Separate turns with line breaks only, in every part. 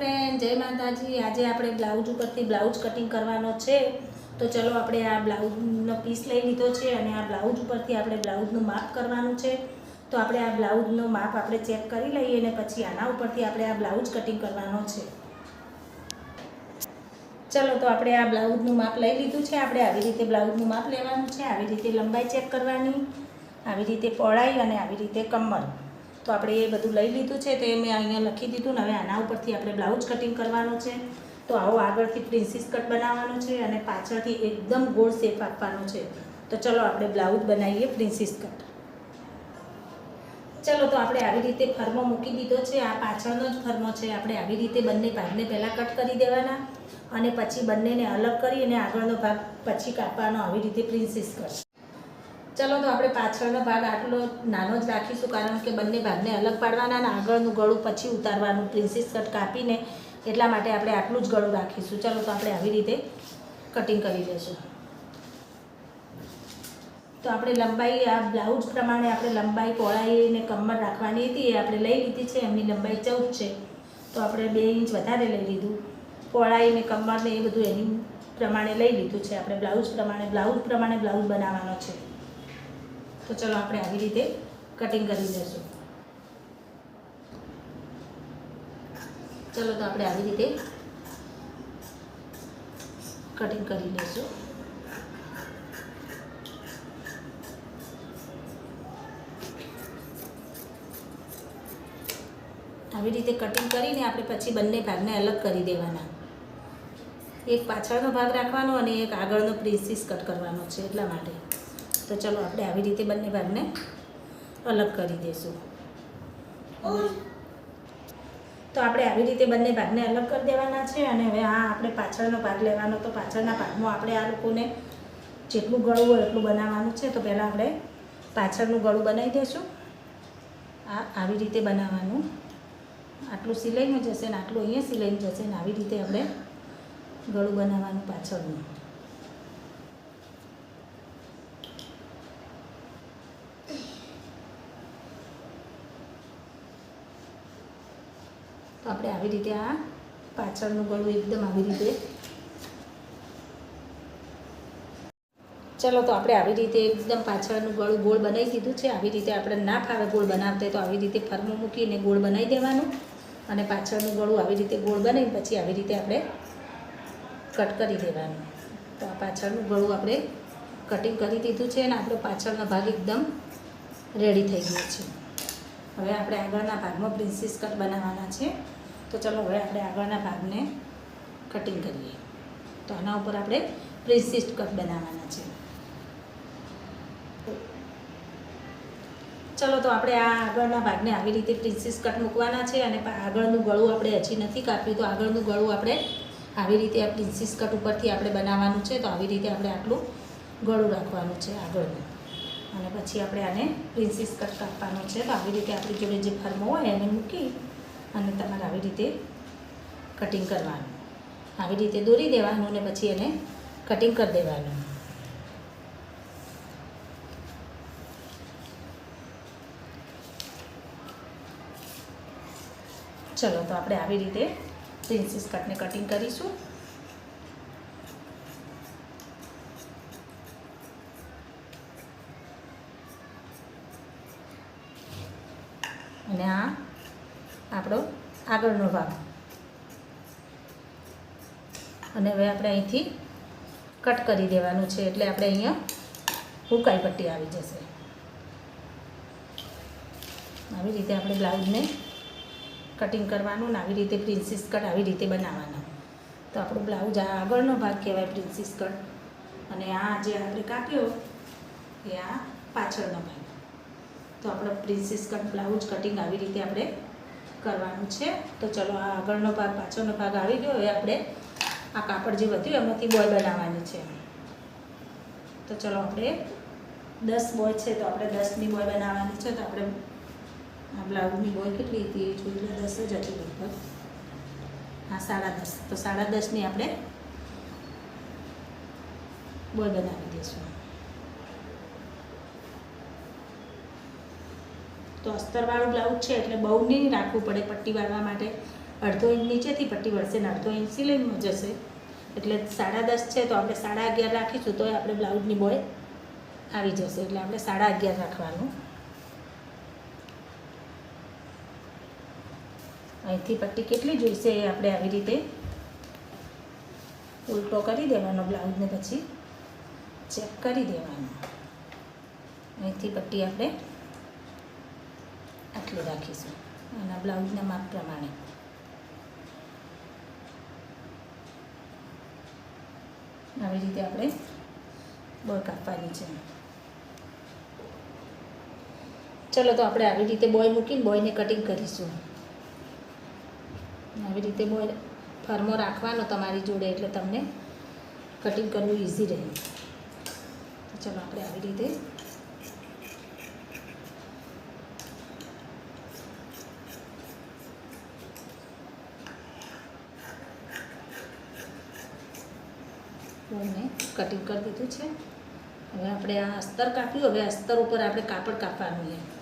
Friend જય માતાજી. આજે આપણે બ્લાઉઝ ઉપરથી બ્લાઉઝ કટિંગ કરવાનો છે. તો ચલો આપણે આ બ્લાઉઝનો પીસ લઈ લીધો છે અને આ બ્લાઉઝ ઉપરથી આપણે બ્લાઉઝનું માપ કરવાનું છે. તો આપણે આ બ્લાઉઝનું માપ આપણે ચેક કરી લઈએ અને પછી આના ઉપરથી આપણે આ બ્લાઉઝ કટિંગ કરવાનો છે. ચલો તો આપણે આ બ્લાઉઝનું માપ લઈ લીધું છે. આપણે આવી રીતે બ્લાઉઝનું માપ લેવાનું છે. આવી રીતે લંબાઈ ચેક કરવાની. આવી રીતે પહોળાઈ અને આવી રીતે કમર. તો આપણે એ બધું લઈ લીધું છે તે મેં અહીંયા લખી દીધું ને હવે આના ઉપરથી આપણે બ્લાઉઝ કટિંગ કરવાનું છે. તો આવો આગળથી પ્રિન્સિસ કટ બનાવવાનો છે અને પાછળથી એકદમ ગોળ શેપ આપવાનો છે. તો ચલો આપણે બ્લાઉઝ બનાવીએ પ્રિન્સિસ કટ ચલો તો આપણે આવી રીતે ફર્મો મૂકી દીધો છે. આ પાછળનો જ ફર્મો છે. આપણે આવી રીતે બંને ભાગને પહેલાં કટ કરી દેવાના અને પછી બંનેને અલગ કરી અને આગળનો ભાગ પછી કાપવાનો આવી રીતે પ્રિન્સિસ કટ ચલો તો આપણે પાછળનો ભાગ આટલો નાનો જ રાખીશું કારણ કે બંને ભાગને અલગ પાડવાના અને આગળનું ગળું પછી ઉતારવાનું પ્રિન્સિસ કટ કાપીને એટલા માટે આપણે આટલું જ ગળું રાખીશું. ચલો તો આપણે આવી રીતે કટિંગ કરી લઈશું. તો આપણે લંબાઈ, આ બ્લાઉઝ પ્રમાણે આપણે લંબાઈ પહોળાઈને કમર રાખવાની હતી, એ આપણે લઈ લીધી છે. એમની લંબાઈ ચૌદ છે. તો આપણે બે ઇંચ વધારે લઈ લીધું. પહોળાઈને કમરને એ બધું એની પ્રમાણે લઈ લીધું છે. આપણે બ્લાઉઝ પ્રમાણે બ્લાઉઝ પ્રમાણે બ્લાઉઝ બનાવવાનો છે. તો ચલો આપણે આવી રીતે કટિંગ કરી લઈશું ચલો તો આપણે આવી રીતે કટિંગ કરી લઈશું આવી રીતે કટિંગ કરીને આપણે પછી બંને ભાગને અલગ કરી દેવાના. એક પાછળનો ભાગ રાખવાનો અને એક આગળનો પ્રિન્સીસ કટ કરવાનો છે એટલા માટે. તો ચલો આપણે આવી રીતે બંને ભાગને અલગ કરી દઈશું. તો આપણે આવી રીતે બંને ભાગને અલગ કરી દેવાના છે અને હવે આ આપણે પાછળનો ભાગ લેવાનો. તો પાછળના ભાગમાં આપણે આ લોકોને જેટલું ગળું હોય એટલું બનાવવાનું છે. તો પહેલાં આપણે પાછળનું ગળું બનાવી દઈશું. આ આવી રીતે બનાવવાનું. આટલું સિલાઈમાં જશે ને આટલું અહીંયા સિલાઈમાં જશે ને આવી રીતે આપણે ગળું બનાવવાનું પાછળનું. આપણે આવી રીતે આ પાછળનું ગળું એકદમ આવી રીતે. ચલો તો આપણે આવી રીતે એકદમ પાછળનું ગળું ગોળ બનાવી દીધું છે. આવી રીતે આપણે ના ફાવે ગોળ બનાવતા તો આવી રીતે ફરમું મૂકીને ગોળ બનાવી દેવાનું. અને પાછળનું ગળું આવી રીતે ગોળ બનાવીને પછી આવી રીતે આપણે કટ કરી દેવાનું. તો આ પાછળનું ગળું આપણે કટિંગ કરી દીધું છે અને આપણો પાછળનો ભાગ એકદમ રેડી થઈ ગયો છે. હવે આપણે આગળના ભાગમાં પ્રિન્સીસ કટ બનાવવાના છે. તો ચલો હવે આપણે આગળના ભાગને કટિંગ કરીએ. તો આના ઉપર આપણે પ્રિન્સિસ્ટ કટ બનાવવાના છે. ચલો તો આપણે આ આગળના ભાગને આવી રીતે પ્રિન્સિસ કટ મૂકવાના છે અને આગળનું ગળું આપણે હજી નથી કાપ્યું, તો આગળનું ગળું આપણે આવી રીતે આ પ્રિન્સિસ કટ ઉપરથી આપણે બનાવવાનું છે. તો આવી રીતે આપણે આટલું ગળું રાખવાનું છે આગળનું. અને પછી આપણે આને પ્રિન્સિસ કટ કાપવાનું છે. તો આવી રીતે આપણી જોડે જે ફર્મો હોય એને મૂકી અને તમારે આવી રીતે કટિંગ કરવાનું. આવી રીતે દોરી દેવાનું અને પછી એને કટિંગ કરી દેવાનું. ચલો, તો આપણે આવી રીતે પ્રિન્સીસ કટને કટિંગ કરીશું. અને આ આપણો આગળનો ભાગ. અને હવે આપણે અહીંથી કટ કરી દેવાનું છે, એટલે આપણે અહીંયા હુકાઈ પટ્ટી આવી જશે. આવી રીતે આપણે બ્લાઉઝને કટિંગ કરવાનું ને આવી રીતે પ્રિન્સિસ કટ આવી રીતે બનાવવાના. તો આપણો બ્લાઉઝ આ આગળનો ભાગ કહેવાય પ્રિન્સિસ કટ. અને આ જે આપણે કાપ્યો, એ આ પાછળનો ભાગ. તો આપણો પ્રિન્સિસ કટ બ્લાઉઝ કટિંગ આવી રીતે આપણે કરવાનું છે. તો ચલો, આ આગળનો ભાગ, પાછળનો ભાગ આવી ગયો. હવે આપણે આ કાપડ જે વધ્યું, એમાંથી બોય બનાવવાની છે. તો ચલો, આપણે દસ બોય છે, તો આપણે દસની બોય બનાવવાની છે. તો આપણે આ બ્લાઉઝની બોય કેટલી હતી? જોઈ લો, દસ જ હતી લગભગ. હા, સાડા દસ. તો સાડા દસની આપણે બોય બનાવી દઈશું. તો અસ્તરવાળું બ્લાઉઝ છે એટલે બહુ નહીં રાખવું પડે પટ્ટી વાળવા માટે. અડધો ઇંચ નીચેથી પટ્ટી વળશે ને અડધો ઇંચ સિલાઈમાં જશે. એટલે સાડા દસ છે તો આપણે સાડા અગિયાર રાખીશું તો આપણે બ્લાઉઝની બોય આવી જશે. એટલે આપણે સાડા અગિયાર રાખવાનું. અહીંથી પટ્ટી કેટલી જોઈશે એ આપણે આવી રીતે ઉલટો કરી દેવાનો બ્લાઉઝને પછી ચેક કરી દેવાનો. અહીંથી પટ્ટી આપણે આટલી રાખીશું અને બ્લાઉઝના માપ પ્રમાણે. આવી રીતે આપણે બોય કાપવાની છે. ચલો તો આપણે આવી રીતે બોય મૂકીને બોયને કટિંગ કરીશું. આવી રીતે બોય ફરમો રાખવાનો તમારી જોડે એટલે તમને કટિંગ કરવું ઇઝી રહે. તો ચલો આપણે આવી રીતે બોયને કટિંગ કરી દીધું છે. હવે આપણે આ અસ્તર કાપ્યું, હવે અસ્તર ઉપર આપણે કાપડ કાપવાનું છે.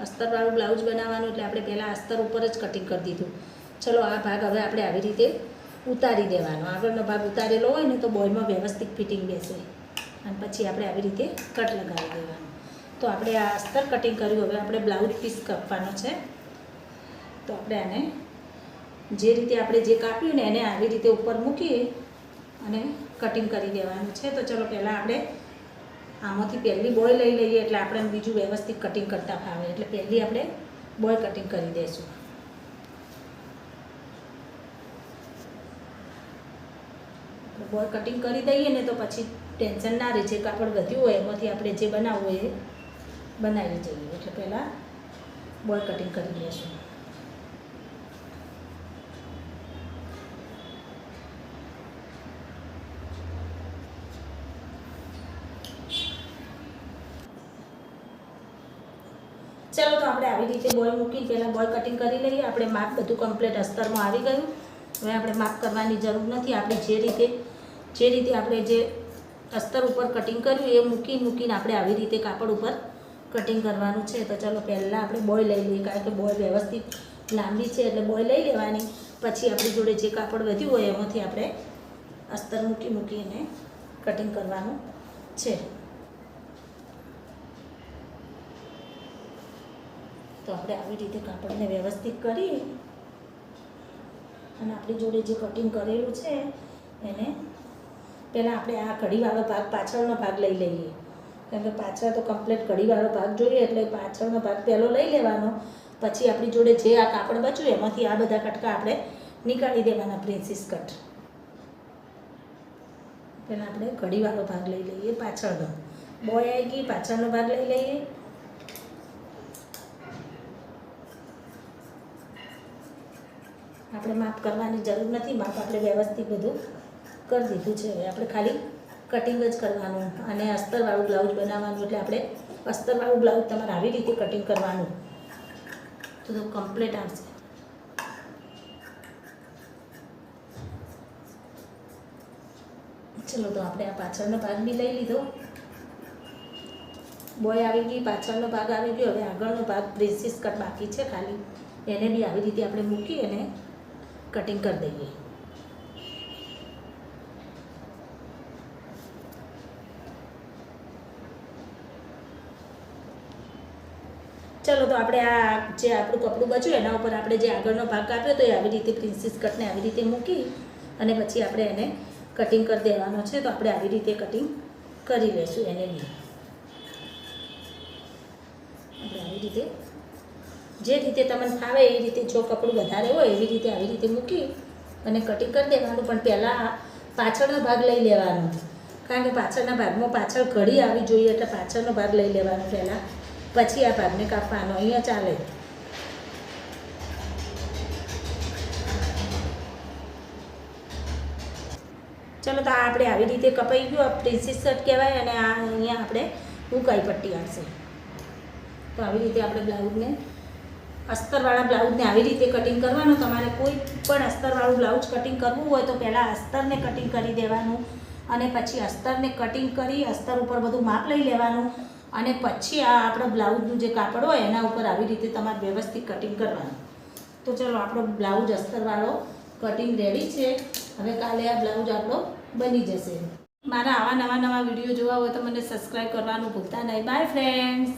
અસ્તરવાળું બ્લાઉઝ બનાવવાનું એટલે આપણે પહેલાં અસ્તર ઉપર જ કટિંગ કરી દીધું. ચલો, આ ભાગ હવે આપણે આવી રીતે ઉતારી દેવાનો. આગળનો ભાગ ઉતારેલો હોય ને તો બોયમાં વ્યવસ્થિત ફિટિંગ બેસે. અને પછી આપણે આવી રીતે કટ લગાવી દેવાનું. તો આપણે આ અસ્તર કટિંગ કર્યું. હવે આપણે બ્લાઉઝ પીસ કાપવાનો છે. તો આપણે આને જે રીતે આપણે જે કાપ્યું ને એને આવી રીતે ઉપર મૂકી અને કટિંગ કરી દેવાનું છે. તો ચલો પહેલાં આપણે આમાંથી પહેલી બોય લઈ લઈએ એટલે આપણે બીજું વ્યવસ્થિત કટિંગ કરતા ફાવે. એટલે પહેલી આપણે બોય કટિંગ કરી દઈશું બોય કટિંગ કરી દઈએ ને તો પછી ટેન્શન ના રહે. જે કાપડ વધ્યું હોય એમાંથી આપણે જે બનાવવું હોય એ બનાવી જઈએ. એટલે પહેલાં બોય કટિંગ કરી લઈશું ચલો તો આપણે આવી રીતે બોય મૂકીને પહેલાં બોય કટિંગ કરી લઈએ. આપણે માપ બધું કમ્પ્લીટ અસ્તરમાં આવી ગયું. હવે આપણે માપ કરવાની જરૂર નથી. આપણે જે રીતે જે રીતે આપણે જે અસ્તર ઉપર કટિંગ કર્યું એ મૂકી મૂકીને આપણે આવી રીતે કાપડ ઉપર કટિંગ કરવાનું છે. તો ચલો પહેલાં આપણે બોય લઈ લઈએ, કારણ કે બોય વ્યવસ્થિત લાંબી છે એટલે બોય લઈ લેવાની. પછી આપણી જોડે જે કાપડ વધ્યું હોય એમાંથી આપણે અસ્તર મૂકી, મૂકીને કટિંગ કરવાનું છે. તો આપણે આવી રીતે કાપડને વ્યવસ્થિત કરી અને આપણી જોડે જે કટિંગ કરેલું છે, એને પહેલાં આપણે આ કઢીવાળો ભાગ પાછળનો ભાગ લઈ લઈએ. કારણ કે પાછળ તો કમ્પ્લીટ કઢીવાળો ભાગ જોઈએ, એટલે પાછળનો ભાગ પહેલો લઈ લેવાનો. પછી આપણી જોડે જે આ કાપડ બચ્યું, એમાંથી આ બધા કટકા આપણે નીકાળી દેવાના પ્રિન્સીસ કટ. પહેલાં આપણે કઢીવાળો ભાગ લઈ લઈએ પાછળનો. બોય આવી ગઈ, પાછળનો ભાગ લઈ લઈએ. આપણે માપ કરવાની જરૂર નથી. માપ આપણે વ્યવસ્થિત બધું કરી દીધું છે. હવે આપણે ખાલી કટિંગ જ કરવાનું અને અસ્તરવાળું બ્લાઉઝ બનાવવાનું. એટલે આપણે અસ્તરવાળું બ્લાઉઝ તમારે આવી રીતે કટિંગ કરવાનું. તો તો કમ્પ્લીટ આવશે. ચલો તો આપણે આ પાછળનો ભાગ બી લઈ લીધો. બોય આવી ગઈ, પાછળનો ભાગ આવી ગયો. હવે આગળનો ભાગ પ્રિન્સીસ કટ બાકી છે. ખાલી એને બી આવી રીતે આપણે મૂકી અને કટિંગ કરી દઈએ ચલો તો આપણે આ જે આપણું કપડું બચ્યું એના ઉપર આપણે જે આગળનો ભાગ કાપ્યો તો એ આવી રીતે પ્રિન્સીસ કટને આવી રીતે મૂકી અને પછી આપણે એને કટિંગ કરી દેવાનો છે, તો આપણે આવી રીતે કટિંગ કરી લઈશું એને બી આપણે આવી રીતે જે રીતે તમને ફાવે એ રીતે જો કપડું વધારે હોય એવી રીતે આવી રીતે મૂકી અને કટિંગ કરી દેવાનું. પણ પહેલાં પાછળનો ભાગ લઈ લેવાનો. કારણ કે પાછળના ભાગમાં પાછળ ઘડી આવી જોઈએ એટલે પાછળનો ભાગ લઈ લેવાનો પહેલાં. પછી આ ભાગને કાપવાનો. અહીંયા ચાલે. ચલો તો આપણે આવી રીતે કપાઈ ગયું. આ પ્રિન્સિસ શર્ટ કહેવાય અને આ અહીંયા આપણે ઉકાઈ પટ્ટી આવશે તો આવી રીતે આપણે બ્લાઉઝને અસ્તરવાળા બ્લાઉઝને આવી રીતે કટિંગ કરવાનું, તમારે કોઈ પણ અસ્તરવાળું બ્લાઉઝ કટિંગ કરવું હોય તો પહેલાં અસ્તરને કટિંગ કરી દેવાનું અને પછી અસ્તરને કટિંગ કરી અસ્તર ઉપર બધું માપ લઈ લેવાનું અને પછી આ આપણો બ્લાઉઝનું જે કાપડ હોય એના ઉપર આવી રીતે તમારે વ્યવસ્થિત કટિંગ કરવાનું. તો ચલો આપણો બ્લાઉઝ અસ્તરવાળો કટિંગ રેડી છે. હવે કાલે આ બ્લાઉઝ આપણો બની જશે. મારા આવા નવા નવા વીડિયો જોવા હોય તો મને સબસ્ક્રાઈબ કરવાનું ભૂલતા નહીં. By friends